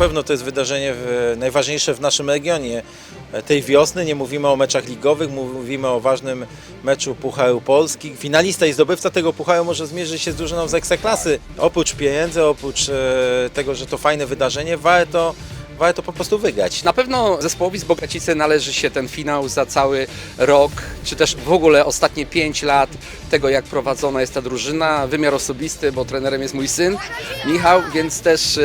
pewno to jest wydarzenie w, najważniejsze w naszym regionie tej wiosny. Nie mówimy o meczach ligowych, mówimy o ważnym meczu Pucharu Polski. Finalista i zdobywca tego Pucharu może zmierzyć się z drużyną z Ekstraklasy. Oprócz pieniędzy, oprócz e, tego, że to fajne wydarzenie, warto, warto po prostu wygrać. Na pewno zespołowi z Bogacicy należy się ten finał za cały rok, czy też w ogóle ostatnie 5 lat tego, jak prowadzona jest ta drużyna. Wymiar osobisty, bo trenerem jest mój syn Michał, więc też,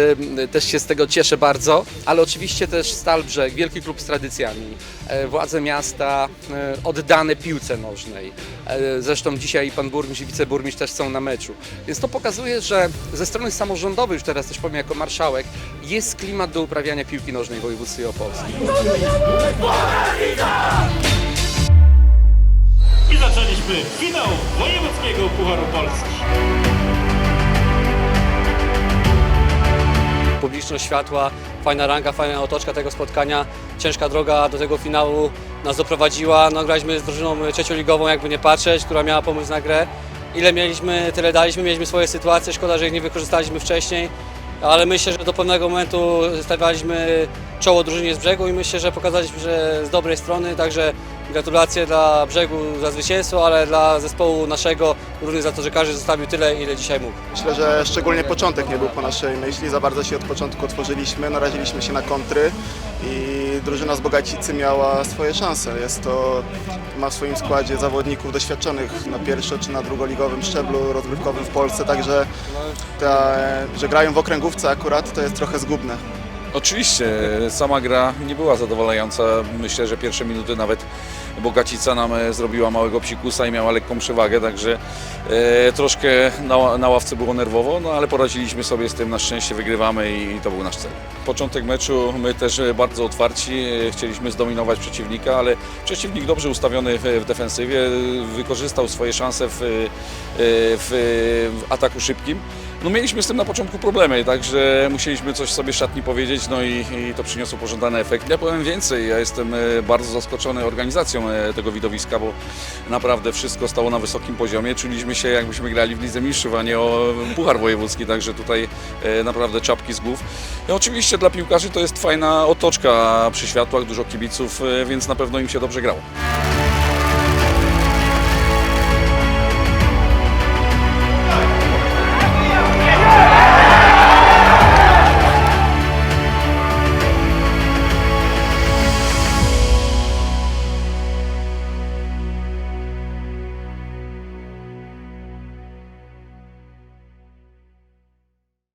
też się z tego cieszę bardzo. Ale oczywiście też Stal Brzeg, wielki klub z tradycjami, e, władze miasta e, oddane piłce nożnej. E, Zresztą dzisiaj pan burmistrz i wiceburmistrz też są na meczu. Więc to pokazuje, że ze strony samorządowej, już teraz też powiem jako marszałek, jest klimat do uprawiania piłki nożnej w województwie opolskim. I zaczęliśmy finał wojewódzkiego Pucharu Polski. publiczność światła, fajna ranga, fajna otoczka tego spotkania. Ciężka droga do tego finału nas doprowadziła. No, graliśmy z drużyną trzecioligową, jakby nie patrzeć, która miała pomysł na grę. Ile mieliśmy, tyle daliśmy, mieliśmy swoje sytuacje, szkoda, że ich nie wykorzystaliśmy wcześniej. Ale myślę, że do pewnego momentu stawialiśmy czoło drużynie z brzegu i myślę, że pokazaliśmy, że z dobrej strony, także gratulacje dla brzegu za zwycięstwo, ale dla zespołu naszego również za to, że każdy zostawił tyle, ile dzisiaj mógł. Myślę, że szczególnie początek nie był po naszej myśli. Za bardzo się od początku otworzyliśmy, naraziliśmy się na kontry i drużyna z Bogacicy miała swoje szanse. Jest to, ma w swoim składzie zawodników doświadczonych na pierwszo czy na drugoligowym szczeblu rozgrywkowym w Polsce, także ta, że grają w okręgówce akurat to jest trochę zgubne. Oczywiście, sama gra nie była zadowalająca. Myślę, że pierwsze minuty nawet Bogacica nam e, zrobiła małego psikusa i miała lekką przewagę, także e, troszkę na, na ławce było nerwowo, no ale poradziliśmy sobie z tym, na szczęście wygrywamy i to był nasz cel. Początek meczu my też e, bardzo otwarci, e, chcieliśmy zdominować przeciwnika, ale przeciwnik dobrze ustawiony w, w defensywie, wykorzystał swoje szanse w, w, w ataku szybkim. No mieliśmy z tym na początku problemy, także musieliśmy coś sobie szatni powiedzieć, no i, i to przyniosło pożądany efekt. Ja powiem więcej, ja jestem e, bardzo zaskoczony organizacją e, tego widowiska, bo naprawdę wszystko stało na wysokim poziomie. Czuliśmy się jakbyśmy grali w Lidze Mistrzów, a nie o Puchar Wojewódzki, także tutaj e, naprawdę czapki z głów. I oczywiście dla piłkarzy to jest fajna otoczka przy światłach, dużo kibiców, więc na pewno im się dobrze grało.